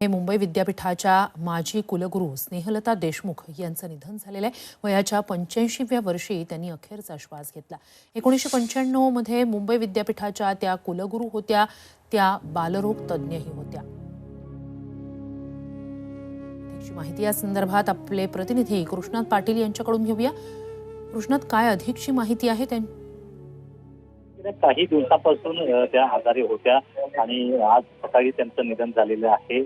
हे मुंबई विद्यापीठाच्या माजी कुलगुरू स्नेहलता देशमुख यांचं निधन झालेलं आहे. वयाच्या पंच्याऐंशीव्या वर्षी त्यांनी अखेरचा श्वास घेतला. एकोणीसशे पंच्याण्णवमध्ये मुंबई विद्यापीठाच्या त्या कुलगुरू होत्या त्या बालरोग तज्ज्ञही होत्या. माहिती या संदर्भात आपले प्रतिनिधी कृष्णात पाटील यांच्याकडून घेऊया. कृष्णात काय अधिकची माहिती आहे त्यां गेल्या काही दिवसापासून त्या आजारी होत्या आणि आज सकाळी त्यांचं निधन झालेलं आहे.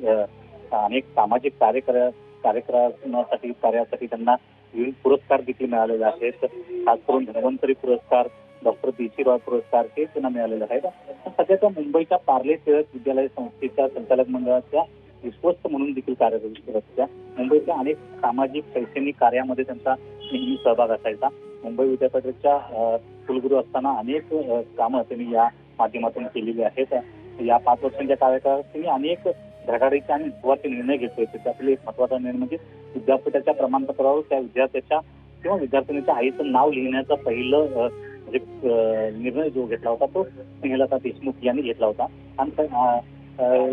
अनेक सामाजिक कार्यक्र कार्यक्रमासाठी कार्यासाठी त्यांना विविध पुरस्कार देखील मिळालेले आहेत. खास करून धन्वंतरी पुरस्कार डॉक्टर बी सी रॉय पुरस्कार हे त्यांना मिळालेले आहेत. सध्याच्या मुंबईच्या पार्ले टिळक विद्यालय संस्थेच्या संचालक मंडळाच्या विश्वस्त म्हणून देखील कार्यरत होत्या मुंबईच्या अनेक सामाजिक शैक्षणिक कार्यामध्ये त्यांचा नेहमी सहभाग असायचा. मुंबई विद्यापीठाच्या कुलगुरू असताना अनेक कामं त्यांनी या माध्यमातून केलेली आहेत. या पाच वर्षांच्या कार्यकाळात त्यांनी अनेक धडाडीचे आणि महत्त्वाचे निर्णय घेतले होते. त्यातील एक महत्त्वाचा निर्णय म्हणजे विद्यापीठाच्या प्रमाणपत्रावर त्या विद्यार्थ्याच्या किंवा विद्यार्थिनीच्या आईचं नाव लिहिण्याचा पहिलं म्हणजे निर्णय जो घेतला होता तो स्नेहलता देशमुख यांनी घेतला होता. आणि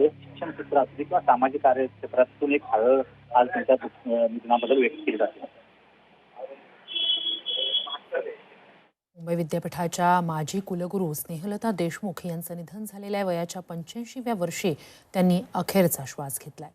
एक शिक्षण क्षेत्रात किंवा सामाजिक कार्य क्षेत्रातून एक हळद आज त्यांच्या निधनाबद्दल व्यक्त केली जाते. मुंबई विद्यापीठाच्या माजी कुलगुरू स्नेहलता देशमुख यांचं निधन झालेलं आहे वयाच्या पंच्याऐंशीव्या वर्षी त्यांनी अखेरचा श्वास घेतलाय.